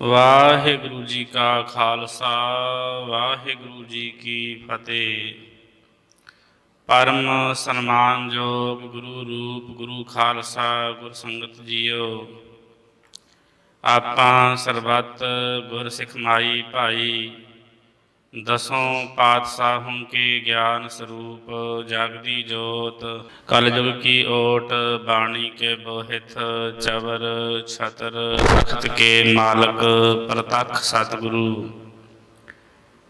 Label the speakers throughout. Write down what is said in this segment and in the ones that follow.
Speaker 1: ਵਾਹਿਗੁਰੂ ਜੀ ਕਾ ਖਾਲਸਾ, ਵਾਹਿਗੁਰੂ ਜੀ ਕੀ ਫਤਿਹ। ਪਰਮ ਸਨਮਾਨਯੋਗ ਗੁਰੂ ਰੂਪ ਗੁਰੂ ਖਾਲਸਾ ਗੁਰ ਸੰਗਤ ਜੀਓ। ਆਪਾਂ ਸਰਬੱਤ ਗੁਰ ਸਿੱਖ ਮਾਈ ਭਾਈ ਦਸੋਂ ਪਾਤਸ਼ਾਹੋਂ ਕੇ ਗਿਆਨ ਸਰੂਪ, ਜਗਦੀ ਜੋਤ। ਕਲਯੁਗ ਕੀ ਓਟ, ਬਾਣੀ ਕੇ ਬੋਹਿਤ, ਚਵਰ, ਛਤਰ, ਤਖਤ ਕੇ ਮਾਲਕ, ਪ੍ਰਤੱਖ ਸਤਿਗੁਰੂ।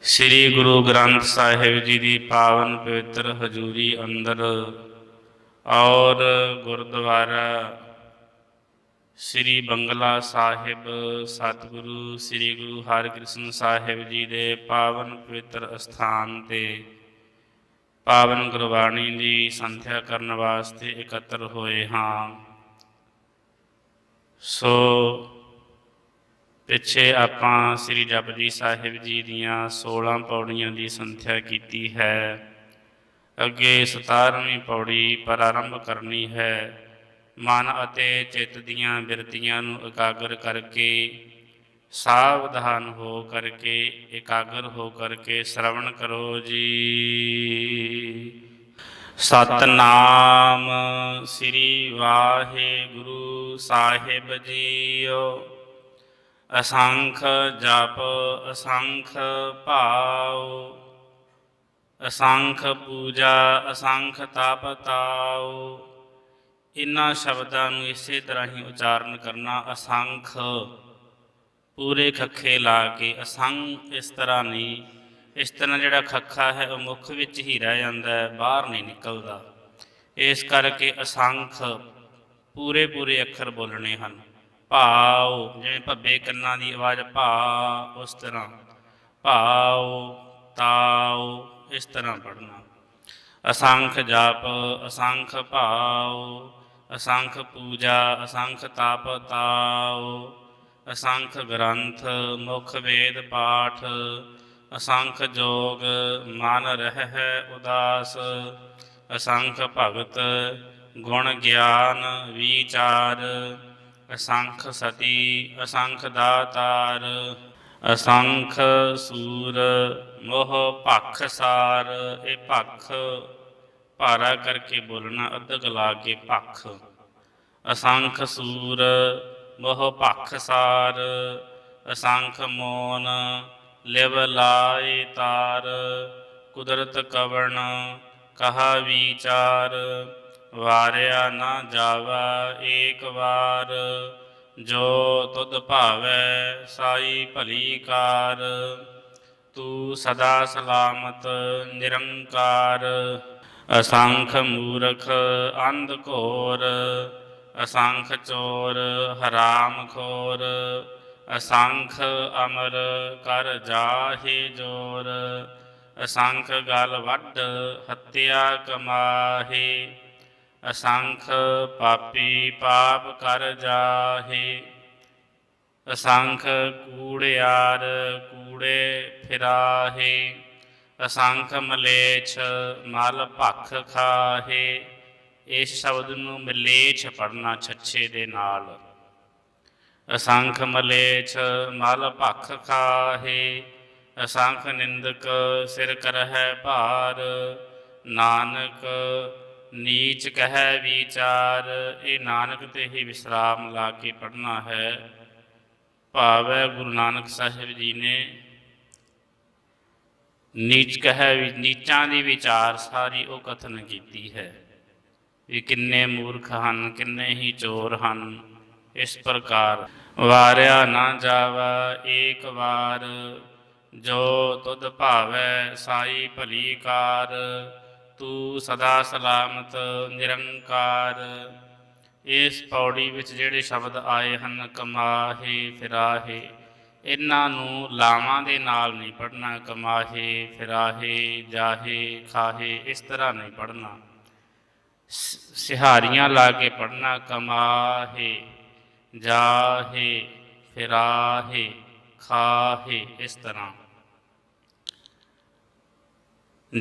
Speaker 1: ਸ੍ਰੀ ਗੁਰੂ ਗ੍ਰੰਥ ਸਾਹਿਬ ਜੀ ਦੀ ਪਾਵਨ ਪਵਿੱਤਰ ਹਜ਼ੂਰੀ ਅੰਦਰ ਔਰ ਗੁਰਦੁਆਰਾ ਸ੍ਰੀ ਬੰਗਲਾ ਸਾਹਿਬ ਸਤਿਗੁਰੂ, ਸ੍ਰੀ ਗੁਰੂ ਹਰਿਕ੍ਰਿਸ਼ਨ ਸਾਹਿਬ ਜੀ ਦੇ ਪਾਵਨ ਪਵਿੱਤਰ ਅਸਥਾਨ ਤੇ ਪਾਵਨ ਗੁਰਬਾਣੀ ਦੀ ਸੰਥਿਆ ਕਰਨ ਵਾਸਤੇ ਇਕੱਤਰ ਹੋਏ ਹਾਂ। ਸੋ ਪਿੱਛੇ ਆਪਾਂ ਸ੍ਰੀ ਜਪਜੀ ਸਾਹਿਬ ਜੀ ਦੀਆਂ 16 ਪੌੜੀਆਂ ਦੀ ਸੰਥਿਆ ਕੀਤੀ ਹੈ। ਅੱਗੇ 17ਵੀਂ ਪੌੜੀ ਪ੍ਰਾਰੰਭ ਕਰਨੀ ਹੈ। ਮਨ ਅਤੇ ਚਿੱਤ ਦੀਆਂ ਬਿਰਤੀਆਂ ਨੂੰ ਇਕਾਗਰ ਕਰਕੇ, ਸਾਵਧਾਨ ਹੋ ਕਰਕੇ, ਇਕਾਗਰ ਹੋ ਕਰਕੇ ਸ਼ਰਵਣ ਕਰੋ ਜੀ। ਸਤਨਾਮ ਸ੍ਰੀ ਵਾਹਿਗੁਰੂ ਸਾਹਿਬ ਜੀਓ। ਅਸੰਖ ਜਪ, ਅਸੰਖ ਭਾਉ। ਅਸੰਖ ਪੂਜਾ, ਅਸੰਖ ਤਪ ਤਾਉ। ਇਨ੍ਹਾਂ ਸ਼ਬਦਾਂ ਨੂੰ ਇਸੇ ਤਰ੍ਹਾਂ ਹੀ ਉਚਾਰਨ ਕਰਨਾ ਅਸੰਖ। ਪੂਰੇ ਖੱਖੇ ਲਾ ਕੇ ਅਸੰਖ ਇਸ ਤਰ੍ਹਾਂ ਨਹੀਂ, ਇਸ ਤਰ੍ਹਾਂ ਜਿਹੜਾ ਖੱਖਾ ਹੈ ਉਹ ਮੁਖ ਵਿੱਚ ਹੀ ਰਹਿ ਜਾਂਦਾ ਹੈ, ਬਾਹਰ ਨਹੀਂ ਨਿਕਲਦਾ। ਇਸ ਕਰਕੇ ਅਸੰਖ ਪੂਰੇ ਪੂਰੇ ਅੱਖਰ ਬੋਲਣੇ ਹਨ। ਭਾਉ, ਜਿਵੇਂ ਭੱਬੇ ਕੰਨਾਂ ਦੀ ਆਵਾਜ਼ ਭਾ ਉਸ ਤਰ੍ਹਾਂ। ਭਾਉ, ਤਾਉ ਇਸ ਤਰ੍ਹਾਂ ਪੜਨਾ ਅਸੰਖ ਜਾਪ, ਅਸੰਖ ਭਾਉ ਅਸੰਖ ਪੂਜਾ, ਅਸੰਖ ਤਪ ਤਾਉ, ਅਸੰਖ ਗ੍ਰੰਥ, ਮੁਖ ਵੇਦ ਪਾਠ, ਅਸੰਖ ਜੋਗ, ਮਨ ਰਹਿ ਉਦਾਸ, ਅਸੰਖ ਭਗਤ, ਗੁਣ ਗਿਆਨ, ਵਿਚਾਰ, ਅਸੰਖ ਸਤੀ, ਅਸੰਖ ਦਾਤਾਰ, ਅਸੰਖ ਸੂਰ, ਮੋਹ ਭਖ ਸਾਰ, ਇਹ ਭਖ ਭਾਰਾ ਕਰਕੇ ਬੋਲਣਾ, ਅਧਕ ਲਾ ਕੇ ਭਖ। ਅਸੰਖ ਸੂਰ, ਮੋਹ ਭਖ ਸਾਰ। ਅਸੰਖ ਮੋਨ, ਲਿਵ ਲਾਏ ਤਾਰ। ਕੁਦਰਤ ਕਵਣ, ਕਹਾ ਵਿਚਾਰ। ਵਾਰਿਆ ਨਾ ਜਾਵਾ ਏਕ ਵਾਰ। ਜੋ ਤੁਧ ਭਾਵੈ, ਸਾਈ ਭਲੀ ਕਾਰ। ਤੂੰ ਸਦਾ ਸਲਾਮਤ, ਨਿਰੰਕਾਰ। ਅਸੰਖ ਮੂਰਖ ਅੰਧ ਘੋਰ, ਅਸੰਖ ਚੋਰ ਹਰਾਮ ਖੋਰ, ਅਸੰਖ ਅਮਰ ਕਰ ਜਾਹੇ ਜੋਰ, ਅਸੰਖ ਗਲ ਵੱਡ ਹੱਤਿਆ ਕਮਾਹੇ, ਅਸੰਖ ਪਾਪੀ ਪਾਪ ਕਰ ਜਾਹੇ, ਅਸੰਖ ਕੂੜਿਆਰ ਕੂੜੇ ਫਿਰਾਹੇ। ਅਸੰਖ ਮਲੇਛ ਮਲ ਭਖ ਖਾਹੇ, ਇਸ ਸ਼ਬਦ ਨੂੰ ਮਲੇਛ ਪੜਨਾ ਛੱਛੇ ਦੇ ਨਾਲ। ਅਸੰਖ ਮਲੇਛ ਮਲ ਭਖ ਖਾਹੇ, ਅਸੰਖ ਨਿੰਦਕ ਸਿਰ ਕਰਹਿ ਭਾਰ, ਨਾਨਕ ਨੀਚ ਕਹਿ ਵਿਚਾਰ, ਇਹ ਨਾਨਕ ਤੇ ਹੀ ਵਿਸਰਾਮ ਲਾ ਕੇ ਪੜਨਾ ਹੈ। ਭਾਵੈ ਗੁਰੂ ਨਾਨਕ ਸਾਹਿਬ ਜੀ ਨੇ ਨੀਚ ਕਹਿ ਵੀ, ਨੀਚਾਂ ਦੀ ਵਿਚਾਰ ਸਾਰੀ ਉਹ ਕਥਨ ਕੀਤੀ ਹੈ। ਵੀ ਕਿੰਨੇ ਮੂਰਖ ਹਨ, ਕਿੰਨੇ ਹੀ ਚੋਰ ਹਨ, ਇਸ ਪ੍ਰਕਾਰ। ਵਾਰਿਆ ਨਾ ਜਾਵਾ, ਏਕ ਵਾਰ ਜੋ ਤੁਧ ਭਾਵੈ, ਸਾਈ ਭਲੀ ਕਾਰ। ਤੂੰ ਸਦਾ ਸਲਾਮਤ, ਨਿਰੰਕਾਰ। ਇਸ ਪੌੜੀ ਵਿੱਚ ਜਿਹੜੇ ਸ਼ਬਦ ਆਏ ਹਨ, ਕਮਾਹੇ, ਫਿਰਾਹੇ। ਇਹਨਾਂ ਨੂੰ ਲਾਵਾਂ ਦੇ ਨਾਲ ਨਹੀਂ ਪੜਨਾ ਕਮਾਹੇ, ਫਿਰਾਹੇ, ਜਾਹੇ, ਖਾਹੇ, ਇਸ ਤਰ੍ਹਾਂ ਨਹੀਂ ਪੜਨਾ ਸਿਹਾਰੀਆਂ ਲਾ ਕੇ ਪੜਨਾ ਕਮਾਹੇ, ਜਾਹੇ, ਫਿਰਾਹੇ, ਖਾਹੇ, ਇਸ ਤਰ੍ਹਾਂ।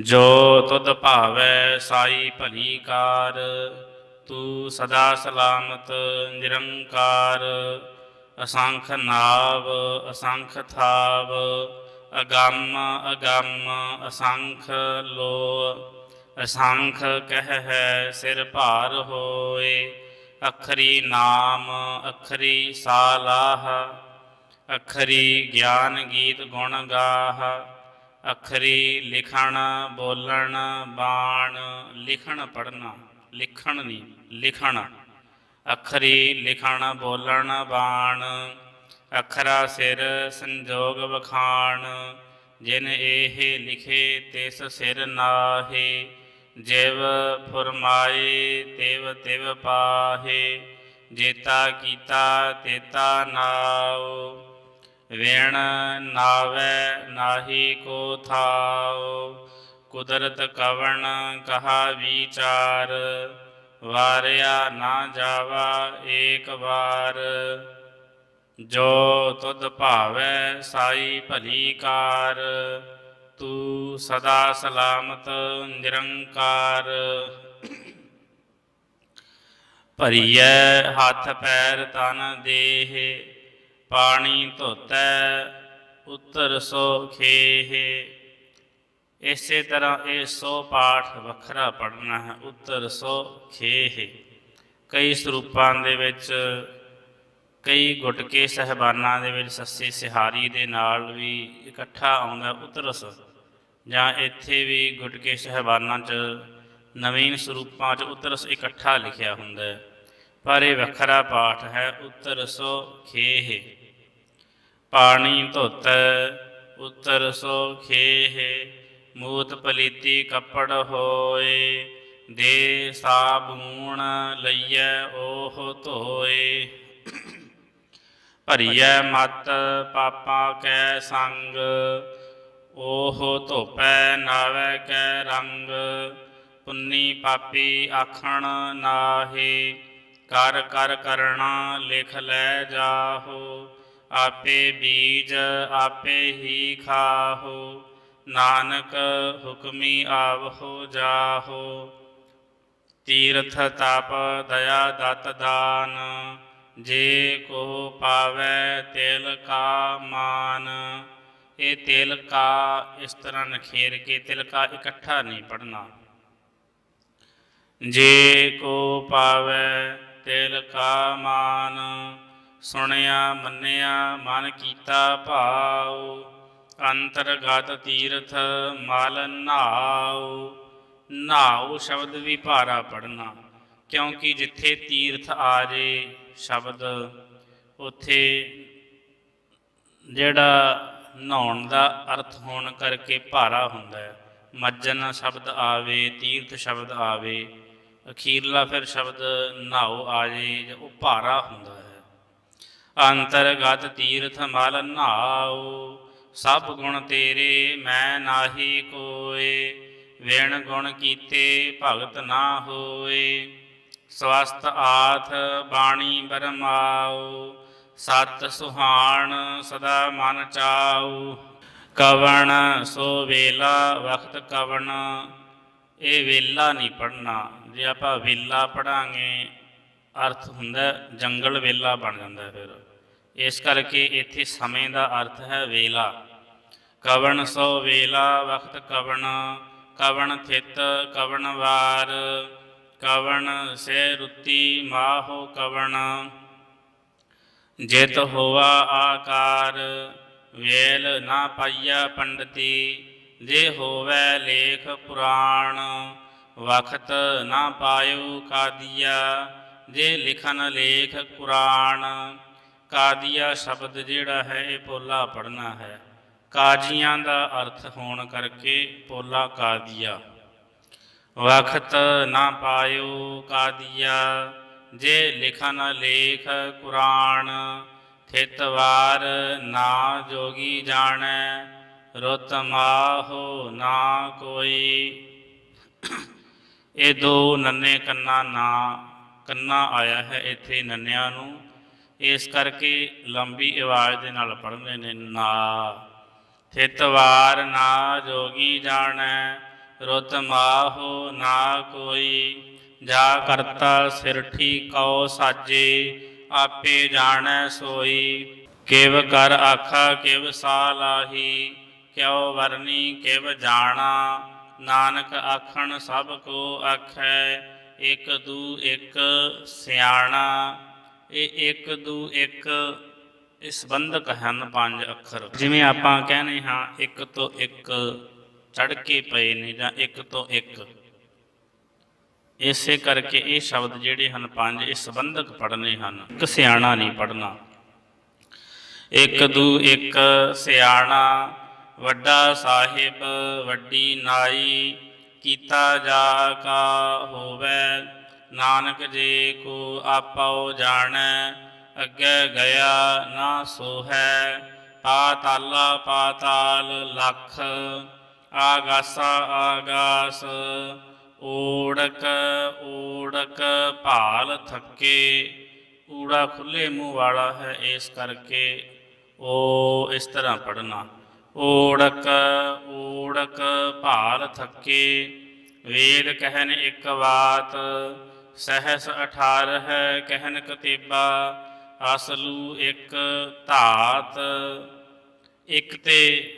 Speaker 1: ਜੋ ਤੁਧ ਭਾਵੈ ਸਾਈ ਭਲੀ ਕਾਰ, ਤੂੰ ਸਦਾ ਸਲਾਮਤ, ਨਿਰੰਕਾਰ। ਅਸੰਖ ਨਾਵ, ਅਸੰਖ ਥਾਵ, ਅਗੰਮ ਅਗੰਮ, ਅਸੰਖ ਲੋ ਅਸੰਖ ਕਹਿ ਹੈ ਸਿਰ ਭਾਰ ਹੋਏ, ਅਖਰੀ ਨਾਮ, ਅਖਰੀ ਸਾਲਾਹ। ਅਖਰੀ ਗਿਆਨ ਗੀਤ ਗੁਣ ਗਾਹ। ਅਖਰੀ ਲਿਖਣ, ਬੋਲਣ, ਬਾਣ, ਲਿਖਣ ਪੜਨਾ ਲਿਖਣ ਨਹੀਂ ਲਿਖਣ। ਅਖਰੀ ਲਿਖਣ, ਬੋਲਣ, ਬਾਣ। ਅਖਰਾ ਸਿਰ ਸੰਜੋਗ ਵਖਾਣ। ਜਿਨ ਇਹ ਲਿਖੇ, ਤਿਸ ਸਿਰ ਨਾਹੇ। ਜਿਵ ਫਰਮਾਏ, ਤਿਵ ਤਿਵ ਪਾਹੇ। ਜੇਤਾ ਕੀਤਾ, ਤੇਤਾ ਨਾਉ। ਵੇਣ ਨਾਵੇ, ਨਾਹੀ ਕੋ ਥਾਉ। ਕੁਦਰਤ ਕਵਣ, ਕਹਾ ਵਿਚਾਰ। ਵਾਰਿਆ ਨਾ ਜਾਵਾ ਏਕ ਵਾਰ। ਜੋ ਤੁਧ ਭਾਵੈ ਸਾਈ ਭਲੀ ਕਾਰ, ਤੂੰ ਸਦਾ ਸਲਾਮਤ ਨਿਰੰਕਾਰ। ਭਰੀਐ ਹੱਥ ਪੈਰ ਤਨ ਦੇਹ, ਪਾਣੀ ਧੋਤੈ ਉਤਰ ਸੋ ਖੇਹ। ਇਸੇ ਤਰ੍ਹਾਂ ਇਹ ਸੋ ਪਾਠ ਵੱਖਰਾ ਪੜਨਾ ਹੈ, ਉੱਤਰ ਸੋ ਖੇਹ ਕਈ ਸਰੂਪਾਂ ਦੇ ਵਿੱਚ, ਕਈ ਗੁਟਕੇ ਸਹਿਬਾਨਾਂ ਦੇ ਵਿੱਚ ਸੱਸੀ ਸਿਹਾਰੀ ਦੇ ਨਾਲ ਵੀ ਇਕੱਠਾ ਆਉਂਦਾ ਉਤਰਸ ਜਾਂ ਇੱਥੇ ਵੀ ਗੁਟਕੇ ਸਹਿਬਾਨਾਂ 'ਚ ਨਵੀਨ ਸਰੂਪਾਂ 'ਚ ਉਤਰਸ ਇਕੱਠਾ ਲਿਖਿਆ ਹੁੰਦਾ ਹੈ। ਪਰ ਇਹ ਵੱਖਰਾ ਪਾਠ ਹੈ, ਉਤਰ ਸੋ ਖੇਹ ਪਾਣੀ ਧੁੱਤ, ਉਤਰ ਸੋ ਖੇਹ ਮੂਤ ਪਲੀਤੀ ਕੱਪੜ ਹੋਏ, ਦੇ ਸਾਬੂਣ ਲਈਐ ਉਹ ਧੋਏ। ਭਰੀਐ ਮਤ ਪਾਪਾ ਕੈ ਸੰਗ ਉਹ ਧੋਪੈ ਨਾਵੇ ਕੈ ਰੰਗ। ਪੁੰਨੀ ਪਾਪੀ ਆਖਣ ਨਾਹੀ, ਕਰ ਕਰ ਕਰਣਾ ਲਿਖ ਲੈ ਜਾਹੋ, ਆਪੇ ਬੀਜ ਆਪੇ ਹੀ ਖਾਹੋ। ਨਾਨਕ ਹੁਕਮੀ ਆਵਹੋ ਜਾਹੋ, ਤੀਰਥ ਤਪ ਦਇਆ ਦਤ ਦਾਨ, ਜੇ ਕੋ ਪਾਵੈ ਤਿਲ ਕਾ ਮਾਨ। ਇਹ ਤਿਲ ਕਾ ਇਸ ਤਰ੍ਹਾਂ ਨਖੇਰ ਕੇ ਤਿਲ ਕਾ ਇਕੱਠਾ ਨਹੀਂ ਪੜਨਾ ਜੇ ਕੋ ਪਾਵੈ ਤਿਲ ਕਾ ਮਾਨ, ਸੁਣਿਆ ਮੰਨਿਆ ਮਨ ਕੀਤਾ ਭਾਉ ਅੰਤਰਗਤ ਤੀਰਥ ਮਲ ਨਾਉ। ਨਾਉ ਸ਼ਬਦ ਵੀ ਭਾਰਾ ਪੜਨਾ ਕਿਉਂਕਿ ਜਿੱਥੇ ਤੀਰਥ ਆ ਜੇ ਸ਼ਬਦ, ਉੱਥੇ ਜਿਹੜਾ ਨਹਾਉਣ ਦਾ ਅਰਥ ਹੋਣ ਕਰਕੇ ਭਾਰਾ ਹੁੰਦਾ ਹੈ। ਮੱਜਨ ਸ਼ਬਦ ਆਵੇ, ਤੀਰਥ ਸ਼ਬਦ ਆਵੇ, ਅਖੀਰਲਾ ਫਿਰ ਸ਼ਬਦ ਨਹਾਉ ਆ ਜੇ ਉਹ ਭਾਰਾ ਹੁੰਦਾ ਹੈ। ਅੰਤਰਗਤ ਤੀਰਥ ਮਲ ਨਹਾਉ ਸਭ ਗੁਣ ਤੇਰੇ, ਮੈਂ ਨਾਹੀ ਕੋਏ। ਵਿਣ ਗੁਣ ਕੀਤੇ, ਭਗਤ ਨਾ ਹੋਏ। ਸਵਸਤ ਆਥ, ਬਾਣੀ ਬਰਮਾਉ। ਸਤ ਸੁਹਾਣ, ਸਦਾ ਮਨ ਚਾਉ। ਕਵਣ, ਸੋ ਵੇਲਾ ਵਕਤ ਕਵਣ। ਇਹ ਵੇਲਾ ਨਹੀਂ ਪੜਨਾ ਜੇ ਆਪਾਂ ਵੇਲਾ ਪੜਾਂਗੇ ਅਰਥ ਹੁੰਦਾ ਜੰਗਲ ਵੇਲਾ ਬਣ ਜਾਂਦਾ ਫਿਰ। ਇਸ ਕਰਕੇ ਇੱਥੇ ਸਮੇਂ ਦਾ ਅਰਥ ਹੈ ਵੇਲਾ। ਕਵਣ ਸੋ ਵੇਲਾ ਵਖਤ ਕਵਣ ਕਵਣ ਥਿਤ ਕਵਣ ਵਾਰ, ਕਵਣ ਸੇ ਰੁੱਤੀ ਮਾਹੋ ਕਵਣ। ਜਿਤ ਹੋਆ ਆਕਾਰ, ਵੇਲ ਨਾ ਪਾਈਆ ਪੰਡਤੀ, ਜੇ ਹੋਵੇ ਲੇਖ ਪੁਰਾਣ, ਵਖਤ ਨਾ ਪਾਇਓ ਕਾਦੀਆ, ਜੇ ਲਿਖਨ ਲੇਖ ਕੁਰਾਨ, ਕਾਦੀਆ ਸ਼ਬਦ ਜਿਹੜਾ ਹੈ ਇਹ ਪੋਲਾ ਪੜਨਾ ਹੈ। ਕਾਜੀਆਂ ਦਾ ਅਰਥ ਹੋਣ ਕਰਕੇ ਪੋਲਾ ਕਾਦੀਆ। ਵਖਤ ਨਾ ਪਾਇਓ ਕਾਦੀਆ, ਜੇ ਲਿਖਨ ਲੇਖ ਕੁਰਾਨ ਥਿਤਵਾਰ ਨਾ ਜੋਗੀ ਜਾਣੈ, ਰੁਤ ਮਾਹੋ ਨਾ ਕੋਈ। ਇਹ ਦੋ ਨੰਨੇ ਕੰਨਾ ਨਾ, ਕੰਨਾ ਆਇਆ ਹੈ ਇੱਥੇ ਨੰਨਿਆਂ ਨੂੰ। ਇਸ ਕਰਕੇ ਲੰਬੀ ਆਵਾਜ਼ ਦੇ ਨਾਲ ਪੜ੍ਹਦੇ ਨੇ ਨਾ। ਥਿਤਵਾਰ ਨਾ ਜੋਗੀ ਜਾਣੈ, ਰੁਤ ਮਾਹੋ ਨਾ ਕੋਈ। ਜਾ ਕਰਤਾ ਸਿਰਠੀ ਕਉ ਸਾਜੇ, ਆਪੇ ਜਾਣੈ ਸੋਈ। ਕਿਵ ਕਰ ਆਖਾ ਕਿਵ ਸਾਲਾਹੀ ਕਿਉ ਵਰਨੀ ਕਿਵ ਜਾਣਾ। ਨਾਨਕ ਆਖਣ ਸਭ ਕੋ ਆਖੈ, ਇਕ ਦੂ ਇਕ ਸਿਆਣਾ। ਇਹ ਇੱਕ ਦੂ ਇਕ ਇਹ ਸੰਬੰਧਕ ਹਨ ਪੰਜ ਅੱਖਰ। ਜਿਵੇਂ ਆਪਾਂ ਕਹਿੰਦੇ ਹਾਂ, ਇੱਕ ਤੋਂ ਇੱਕ ਚੜ ਕੇ ਪਏ ਨੇ ਜਾਂ ਇੱਕ ਤੋਂ ਇੱਕ। ਇਸੇ ਕਰਕੇ ਇਹ ਸ਼ਬਦ ਜਿਹੜੇ ਹਨ ਪੰਜ, ਇਹ ਸੰਬੰਧਕ ਪੜਨੇ ਹਨ। ਇੱਕ ਸਿਆਣਾ ਨਹੀਂ ਪੜਨਾ ਇੱਕ ਦੂ ਇੱਕ ਸਿਆਣਾ, ਵੱਡਾ ਸਾਹਿਬ, ਵੱਡੀ ਨਾਈ, ਕੀਤਾ ਜਾ ਕਾ ਹੋਵੇ। ਨਾਨਕ ਜੇ ਕੋ ਆਪਉ ਜਾਣੈ ਅੱਗੇ ਗਿਆ ਨਾ ਸੋਹੈ, ਪਾਤਾਲਾ ਪਾਤਾਲ ਲਖ, ਆਗਾਸਾ ਆਗਾਸ, ਓੜਕ ਓੜਕ ਭਾਲ ਥੱਕੇ, ਊੜਾ ਖੁੱਲੇ ਮੂੰਹ ਵਾਲਾ ਹੈ ਇਸ ਕਰਕੇ, ਓ ਇਸ ਤਰ੍ਹਾਂ ਪੜਨਾ ਓੜਕ ਓੜਕ ਭਾਲ ਥੱਕੇ, ਵੇਦ ਕਹਿਨ ਇੱਕ ਬਾਤ, ਸਹਸ 18 ਹੈ ਕਹਿਨ ਕਤੀਬਾ ਅਸਲੂ ਇੱਕ ਧਾਤ। ਇੱਕ ਤੇ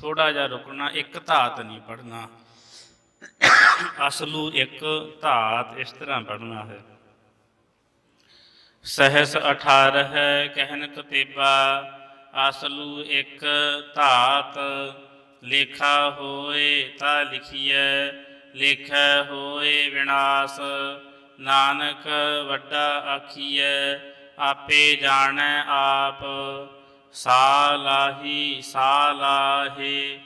Speaker 1: ਥੋੜਾ ਜਿਹਾ ਰੁਕਣਾ, ਇੱਕ ਧਾਤ ਨਹੀਂ ਪੜਨਾ ਅਸਲੂ ਇੱਕ ਧਾਤ ਇਸ ਤਰ੍ਹਾਂ ਪੜਨਾ ਹੈ। ਸਹਸ 18 ਹੈ ਕਹਿਨ ਕਤੀਬਾ ਅਸਲੂ ਇੱਕ ਧਾਤ। ਲੇਖਾ ਹੋਏ ਤਾਂ ਲਿਖੀਐ, ਲੇਖੈ ਹੋਏ ਵਿਨਾਸ਼। ਨਾਨਕ ਵੱਡਾ ਆਖੀਐ ਆਪੇ ਜਾਣੈ ਆਪ, ਸਾਲਾਹੀ ਸਾਲਾਹੇ।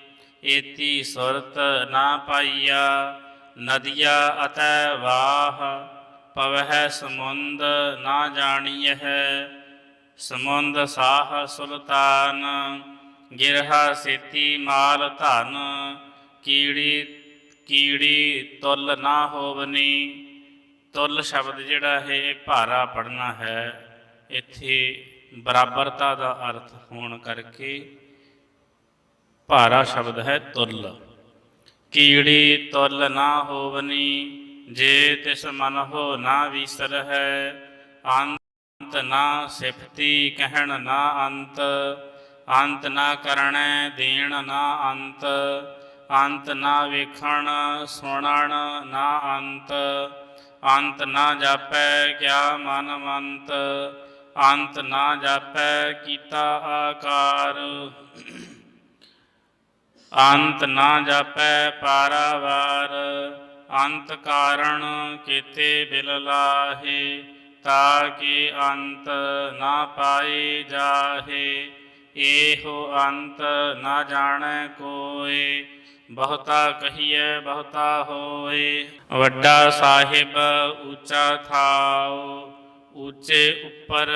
Speaker 1: ਏਤੀ ਸੁਰਤ ਨਾ ਪਾਈਆ, ਨਦੀਆ ਅਤੈ ਵਾਹ। ਪਵਹਿ ਸਮੁੰਦ ਨਾ ਜਾਣੀਐ ਸਮੁੰਦ ਸਾਹ ਸੁਲਤਾਨ। ਗਿਰਹਾ ਸੇਤੀ ਮਾਲ ਧਨ, ਕੀੜੀ ਕੀੜੀ ਤੁਲ ਨਾ ਹੋਵਨੀ। ਤੁਲ ਸ਼ਬਦ ਜਿਹੜਾ ਹੈ ਭਾਰਾ ਪੜਨਾ ਹੈ। ਇੱਥੇ ਬਰਾਬਰਤਾ ਦਾ ਅਰਥ ਹੋਣ ਕਰਕੇ ਭਾਰਾ ਸ਼ਬਦ ਹੈ ਤੁਲ। ਕੀੜੀ ਤੁਲ ਨਾ ਹੋਵਨੀ, ਜੇ ਤਿਸ ਮਨ ਹੋ ਨਾ ਵਿਸਰ ਹੈ, ਅੰਤ ਨਾ ਸਿਫਤੀ ਕਹਿਣ ਨਾ ਅੰਤ ਅੰਤ ਨਾ ਕਰਣੈ ਦੇਣ ਨਾ ਅੰਤ ਅੰਤ ਨਾ ਵੇਖਣ ਸੁਣਨ ਨਾ ਅੰਤ ਅੰਤ ਨਾ ਜਾਪੈ ਕਿਆ ਮਨ ਮੰਤ ਅੰਤ ਨਾ ਜਾਪੈ ਕੀਤਾ ਆਕਾਰ। ਅੰਤ ਨਾ ਜਾਪੈ ਪਾਰਾਵਾਰ। ਅੰਤ ਕਾਰਣ ਕੀਤੇ ਬਿਲ ਲਾਹੇ, ਤਾ ਕਿ ਅੰਤ ਨਾ ਪਾਏ ਜਾਹੇ। ਇਹੋ ਅੰਤ ਨਾ ਜਾਣੈ ਕੋਏ, ਬਹੁਤਾ ਕਹੀਏ ਬਹੁਤਾ ਹੋਏ। ਵੱਡਾ ਸਾਹਿਬ, ਉੱਚਾ ਥਾਉ। ਉੱਚੇ ਉੱਪਰ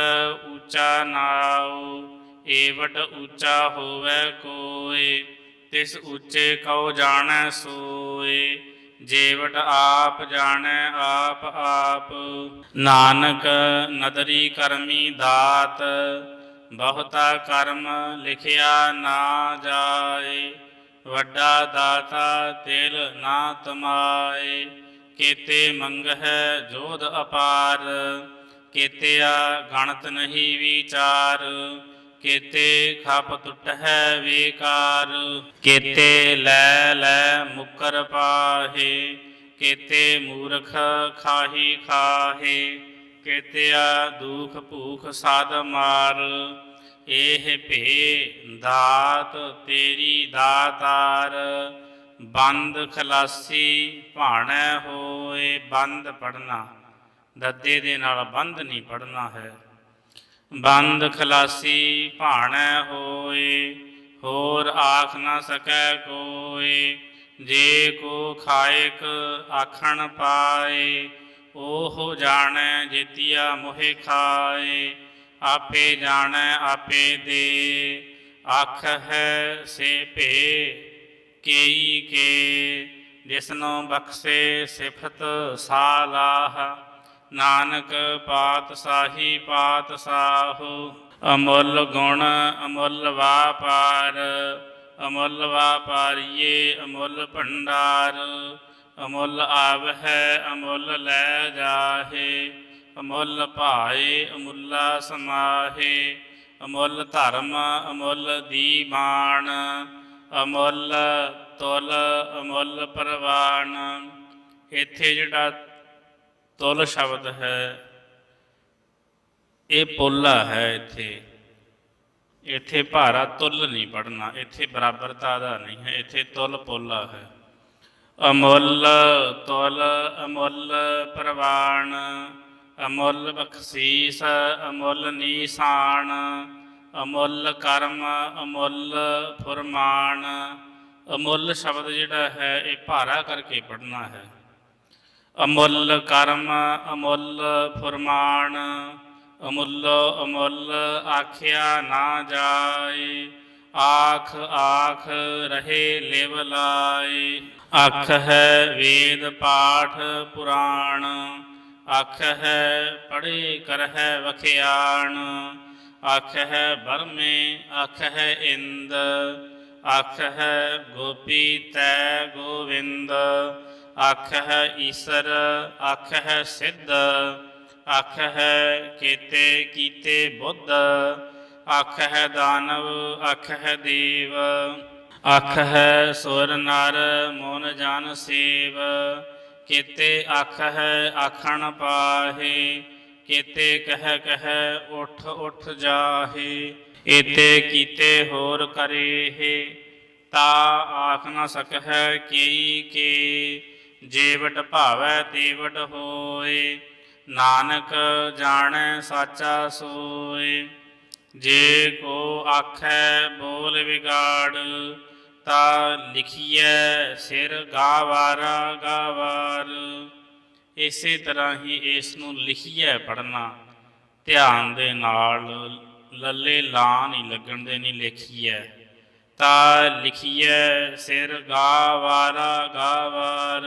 Speaker 1: ਉੱਚਾ ਨਾਉ, ਏਵਟ ਉੱਚਾ ਹੋਵੇ ਕੋਇ, ਤਿਸ ਉੱਚੇ ਕਉ ਜਾਣੈ ਸੋਏ ਜੇਵਟ ਆਪ ਜਾਣੈ ਆਪ ਆਪ। ਨਾਨਕ ਨਦਰੀ ਕਰਮੀ ਦਾਤ, ਬਹੁਤਾ ਕਰਮ ਲਿਖਿਆ ਨਾ ਜਾਏ, ਵੱਡਾ ਦਾਤਾ ਤਿਲ ਨਾ ਤਮਾਏ, ਕੀਤੇ ਮੰਗਹਿ ਜੋਧ ਅਪਾਰ। ਕੀਤਿਆ ਗਣਤ ਨਹੀਂ ਵਿਚਾਰ, ਕੇਤੇ ਖਪ ਟੁੱਟਹਿ ਵਿਕਾਰ। ਕੇਤੇ ਲੈ ਲੈ ਮੁਕਰ ਪਾਹੇ, ਕੀਤੇ ਮੂਰਖ ਖਾਹੀ ਖਾਹੇ, ਕੀਤਿਆ ਦੁਖ ਭੂਖ ਸਾਧ ਮਾਰ। ਇਹ ਭੇ ਦਾਤ ਤੇਰੀ ਦਾਤਾਰ, ਬੰਦ ਖਲਾਸੀ ਭਾਣੈ ਹੋਏ ਬੰਦ ਪੜਨਾ ਦੱਦੇ ਦੇ ਨਾਲ ਬੰਦ ਨਹੀਂ ਪੜਨਾ ਹੈ। ਬੰਦ ਖਲਾਸੀ ਭਾਣੈ ਹੋਏ, ਹੋਰ ਆਖ ਨਾ ਸਕੈ ਕੋਏ, ਜੇ ਕੋ ਖਾਇਕ ਆਖਣ ਪਾਏ, ਉਹ ਜਾਣੈ ਜਿਤਿਆ ਮੋਹਿ ਖਾਏ, ਆਪੇ ਜਾਣੈ ਆਪੇ ਦੇ, ਆਖ ਹੈ ਸੇ ਭੇ ਕੇਈ ਕੇ, ਜਿਸਨੋ ਬਖਸ਼ੇ ਸਿਫਤ ਸਾਲਾਹ ਨਾਨਕ ਪਾਤਸ਼ਾਹੀ ਪਾਤਸ਼ਾਹੋ ਅਮੁੱਲ ਗੁਣ ਅਮੁੱਲ ਵਾਪਾਰ, ਅਮੁੱਲ ਵਾਪਾਰੀਏ ਅਮੁੱਲ ਭੰਡਾਰ, ਅਮੁੱਲ ਆਵਹਿ ਅਮੁੱਲ ਲੈ ਜਾਹੇ, ਅਮੁੱਲ ਭਾਏ ਅਮੁੱਲਾ ਸਮਾਹੇ, ਅਮੁੱਲ ਧਰਮ ਅਮੁੱਲ ਦੀਵਾਨ ਅਮੁੱਲ ਤੁਲ ਅਮੁੱਲ ਪ੍ਰਵਾਨ। ਇੱਥੇ ਜਿਹੜਾ ਤੁਲ ਸ਼ਬਦ ਹੈ, ਇਹ ਪੋਲਾ ਹੈ ਇੱਥੇ। ਇੱਥੇ ਭਾਰਾ ਤੁਲ ਨਹੀਂ ਪੜਨਾ ਇੱਥੇ ਬਰਾਬਰਤਾ ਦਾ ਨਹੀਂ ਹੈ, ਇੱਥੇ ਤੁਲ ਪੋਲਾ ਹੈ। ਅਮੁੱਲ ਤੁਲ, ਅਮੁੱਲ ਪ੍ਰਵਾਨ ਅਮੁੱਲ ਬਖਸ਼ੀਸ, ਅਮੁੱਲ ਨੀਸਾਨ, ਅਮੁੱਲ ਕਰਮ, ਅਮੁੱਲ ਫਰਮਾਨ। ਅਮੁੱਲ ਸ਼ਬਦ ਜਿਹੜਾ ਹੈ, ਇਹ ਭਾਰਾ ਕਰਕੇ ਪੜਨਾ ਹੈ। ਅਮੁੱਲ ਕਰਮ, ਅਮੁੱਲ ਫਰਮਾਨ, ਅਮੁੱਲ ਅਮੁੱਲ ਆਖਿਆ ਨਾ ਜਾਏ, ਆਖ ਆਖ ਰਹੇ ਲਿਵ ਲਾਏ। ਅੱਖ ਹੈ ਵੇਦ ਪਾਠ ਪੁਰਾਣ ਅੱਖ ਹੈ ਪੜੇ ਕਰ ਹੈ ਵਖਿਆਣ। ਅੱਖ ਹੈ ਬਰਮੇ ਅੱਖ ਹੈ ਇੰਦ ਅੱਖ ਹੈ ਗੋਪੀ ਤੈ ਗੋਵਿੰਦ। ਆਖ ਹੈ ਈਸਰ ਆਖ ਹੈ ਸਿੱਧ ਆਖ ਹੈ ਕੀਤੇ ਕੀਤੇ ਬੁੱਧ ਅੱਖ ਹੈ ਦਾਨਵ ਅੱਖ ਹੈ ਦੇਵ ਅੱਖ ਹੈ ਸੁਰ ਨਰ, ਮੋਨ ਜਨ ਸੇਵ, ਕੀਤੇ ਆਖ ਹੈ ਆਖਣ ਪਾਹੇ, ਕੀਤੇ ਕਹਿ ਕਹਿ ਉਠ ਉਠ ਜਾਹੇ, ਏਤੇ ਕੀਤੇ ਹੋਰ ਕਰੇ ਤਾ ਆਖ ਨਾ ਸਕਹਿ ਕੀ ਕੀ ਜੀਵਟ ਭਾਵੈ ਤੀਵਟ ਹੋਏ, ਨਾਨਕ ਜਾਣੈ ਸਾਚਾ ਸੋਏ। ਜੇ ਕੋ ਆਖੈ ਬੋਲ ਵਿਗਾੜ, ਤਾ ਲਿਖੀਐ ਸਿਰ ਗਾਵਾਰਾ ਗਾਵਾਰ। ਇਸੇ ਤਰ੍ਹਾਂ ਹੀ ਇਸ ਨੂੰ ਲਿਖੀਐ ਪੜਨਾ ਧਿਆਨ ਦੇ ਨਾਲ, ਲੱਲੇ ਲਾਂ ਨਹੀਂ ਲੱਗਣ ਦੇ, ਨਹੀਂ ਲਿਖੀਐ। ਤਾ ਲਿਖੀਐ ਸਿਰ ਗਾਵਾਰਾ, ਗਾਵਾਰ।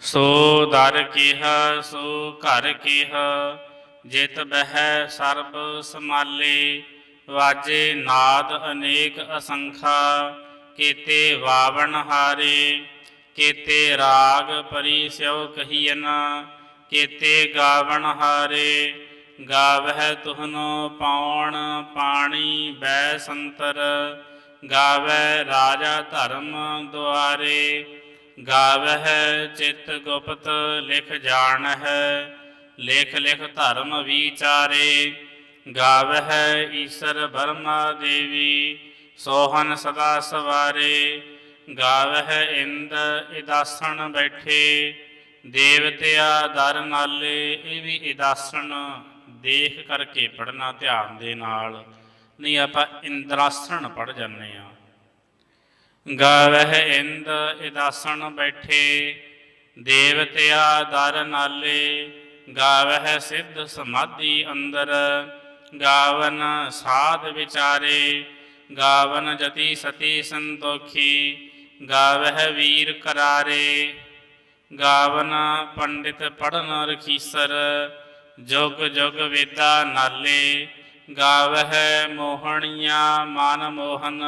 Speaker 1: ਸੋ ਦਰ ਕਿਹਾ, ਸੋ ਘਰ ਕਿਹਾ। ਜਿਤ ਬਹਿ ਸਰਬ ਸਮਾਲੇ, ਵਾਜੇ ਨਾਦ ਅਨੇਕ ਅਸੰਖਾ। ਕੀਤੇ ਵਾਵਣ ਹਾਰੇ, ਕੀਤੇ ਰਾਗ ਪਰੀ ਸਿਉ ਕਹੀਨ ਕੀਤੇ ਗਾਵਣ ਹਾਰੇ, ਗਾਵਹਿ ਤੁਹਨੋ ਪਾਉਣ, ਪਾਣੀ ਬੈ ਸੰਤਰ। ਗਾਵੈ ਰਾਜਾ ਧਰਮ ਦੁਆਰੇ, ਗਾਵਹਿ ਚਿਤ ਗੁਪਤ ਲਿਖ ਜਾਣਹਿ, ਲਿਖ ਲਿਖ ਧਰਮ ਵਿਚਾਰੇ, ਗਾਵਹਿ ਈਸ਼ਰ ਬਰਮਾ ਦੇਵੀ, ਸੋਹਨ ਸਦਾ ਸਵਾਰੇ, ਗਾਵਹਿ ਇੰਦ ਇਦਾਸਣ ਬੈਠੇ, ਦੇਵਤਿਆ ਦਰ ਨਾਲੇ ਇਹ ਵੀ ਇਦਾਸਣ, ਦੇਖ ਕਰਕੇ ਪੜਨਾ ਧਿਆਨ ਦੇ ਨਾਲ। ਨਹੀਂ, ਆਪਾਂ ਇੰਦਰਾਸਣ ਪੜ ਜਾਂਦੇ ਆ ਗਾਵਹਿ ਇੰਦ ਇਦਾਸਣ ਬੈਠੇ ਦੇਵਤਿਆ ਦਰ ਨਾਲੇ, ਗਾਵਹਿ ਸਿੱਧ ਸਮਾਧੀ ਅੰਦਰ, ਗਾਵਨ ਸਾਧ ਵਿਚਾਰੇ, ਗਾਵਨ ਜਤੀ ਸਤੀ ਸੰਤੋਖੀ, ਗਾਵਹਿ ਵੀਰ ਕਰਾਰੇ, ਗਾਵਨ ਪੰਡਿਤ ਪੜਨ ਰਖੀਸਰ, ਜੁਗ ਜੁਗ ਵੇਦਾ ਨਾਲੇ ਗਾਵਹਿ ਮੋਹਣੀਆਂ ਮਨ ਮੋਹਨ,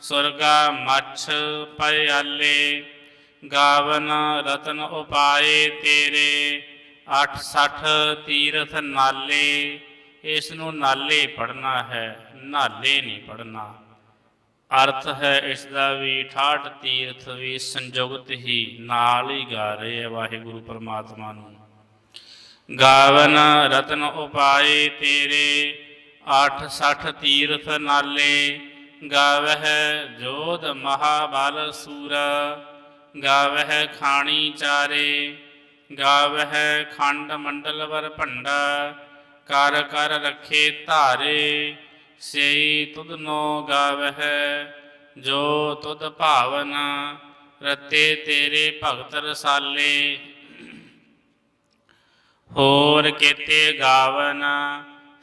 Speaker 1: ਸੁਰਗਾ ਮੱਛ ਪਿਆਲੇ ਗਾਵਨ ਰਤਨ ਉਪਾਏ ਤੇਰੇ 860 ਤੀਰਥ ਨਾਲੇ। ਇਸ ਨੂੰ ਨਾਲੇ ਪੜਨਾ ਹੈ, ਨਾਲੇ ਨਹੀਂ ਪੜਨਾ ਅਰਥ ਹੈ ਇਸ ਦਾ ਵੀ 68 ਤੀਰਥ ਵੀ ਸੰਯੁਗਤ ਹੀ, ਨਾਲ ਹੀ ਗਾ ਰਹੇ ਹੈ ਵਾਹਿਗੁਰੂ ਪਰਮਾਤਮਾ ਨੂੰ। ਗਾਵਨ ਰਤਨ ਉਪਾਏ ਤੇਰੇ 860 ਤੀਰਥ ਨਾਲੇ, ਗਾਵਹਿ ਜੋਧ ਮਹਾਬਲ ਸੂਰ। ਗਾਵਹਿ ਖਾਣੀ ਚਾਰੇ, ਗਾਵਹਿ ਖੰਡ ਮੰਡਲ ਵਰ ਭੰਡਾ। ਕਰ ਕਰ ਰੱਖੇ ਧਾਰੇ, ਸਈ ਤੁਧ ਨੋ ਗਾਵਹਿ, ਜੋ ਤੁਧ ਭਾਵਨ ਰਤੇ ਤੇਰੇ ਭਗਤ ਰਸਾਲੇ। ਹੋਰ ਕੇਤੇ ਗਾਵਨ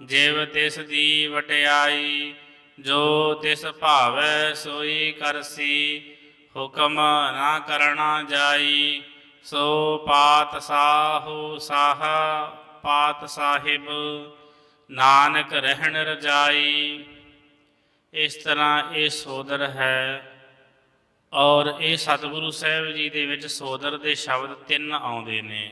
Speaker 1: ਜਿਵ ਤਿਸ ਦੀ ਵਟਿਆਈ ਜੋ ਤਿਸ ਭਾਵੈ ਸੋਈ ਕਰਸੀ, ਹੁਕਮ ਨਾ ਕਰਣਾ ਜਾਈ, ਸੋ ਪਾਤ ਸਾਹੂ ਸਾਹ, ਪਾਤ ਸਾਹਿਬ, ਨਾਨਕ ਰਹਿਣ ਰਜਾਈ। ਇਸ ਤਰ੍ਹਾਂ ਇਹ ਸੋਦਰ ਹੈ ਔਰ ਇਹ ਸਤਿਗੁਰੂ ਸਾਹਿਬ ਜੀ ਦੇ ਵਿੱਚ ਸੋਦਰ ਦੇ ਸ਼ਬਦ ਤਿੰਨ ਆਉਂਦੇ ਨੇ।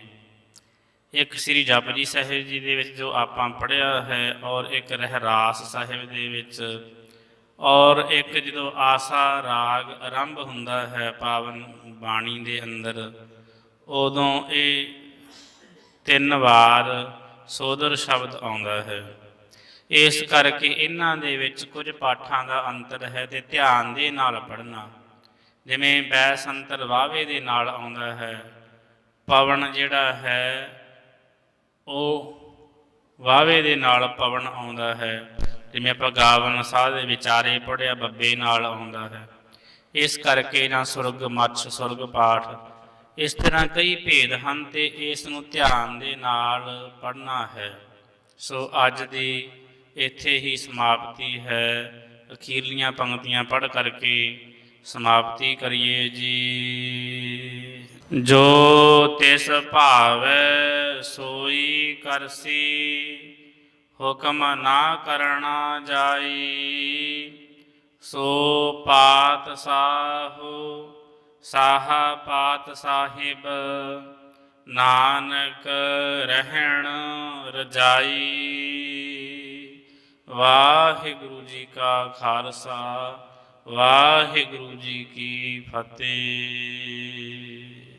Speaker 1: ਇੱਕ ਸ੍ਰੀ ਜਪਜੀ ਸਾਹਿਬ ਜੀ ਦੇ ਵਿੱਚ ਜੋ ਆਪਾਂ ਪੜ੍ਹਿਆ ਹੈ ਔਰ ਇੱਕ ਰਹਿਰਾਸ ਸਾਹਿਬ ਦੇ ਵਿੱਚ ਔਰ ਇੱਕ ਜਦੋਂ ਆਸਾ ਰਾਗ ਆਰੰਭ ਹੁੰਦਾ ਹੈ ਪਾਵਨ ਬਾਣੀ ਦੇ ਅੰਦਰ, ਉਦੋਂ ਇਹ ਤਿੰਨ ਵਾਰ ਸੋਦਰ ਸ਼ਬਦ ਆਉਂਦਾ ਹੈ। ਇਸ ਕਰਕੇ ਇਹਨਾਂ ਦੇ ਵਿੱਚ ਕੁਝ ਪਾਠਾਂ ਦਾ ਅੰਤਰ ਹੈ ਤੇ ਧਿਆਨ ਦੇ ਨਾਲ ਪੜ੍ਹਨਾ। ਜਿਵੇਂ ਬੈਸ ਅੰਤਰ ਵਾਵੇ ਦੇ ਨਾਲ ਆਉਂਦਾ ਹੈ, ਪਵਨ ਜਿਹੜਾ ਹੈ ਉਹ ਵਾਵੇ ਦੇ ਨਾਲ ਪਵਨ ਆਉਂਦਾ ਹੈ, ਜਿਵੇਂ ਆਪਾਂ ਗਾਵਨ ਸਾਹ ਦੇ ਵਿਚਾਰੇ ਪੜਿਆ ਬੱਬੇ ਨਾਲ ਆਉਂਦਾ ਹੈ। ਇਸ ਕਰਕੇ ਨਾ ਸੁਰਗ ਮੱਛ, ਸੁਰਗ ਪਾਠ। ਇਸ ਤਰ੍ਹਾਂ ਕਈ ਭੇਦ ਹਨ ਤੇ ਇਸ ਨੂੰ ਧਿਆਨ ਦੇ ਨਾਲ ਪੜ੍ਹਨਾ ਹੈ। ਸੋ ਅੱਜ ਦੀ ਇੱਥੇ ਹੀ ਸਮਾਪਤੀ ਹੈ। ਅਖੀਰਲੀਆਂ ਪੰਕਤੀਆਂ ਪੜ੍ਹ ਕਰਕੇ ਸਮਾਪਤੀ ਕਰੀਏ ਜੀ। ਜੋ ਤਿਸ ਭਾਵੈ ਸੋਈ ਕਰਸੀ, ਹੁਕਮ ਨਾ ਕਰਣਾ ਜਾਈ। ਸੋ ਪਾਤ ਸਾਹੂ, ਸਾਹਾ ਪਾਤ ਸਾਹਿਬ, ਨਾਨਕ ਰਹਿਣ ਰਜਾਈ। ਵਾਹਿਗੁਰੂ ਜੀ ਕਾ ਖਾਲਸਾ, ਵਾਹਿਗੁਰੂ ਜੀ ਕੀ ਫਤਿਹ।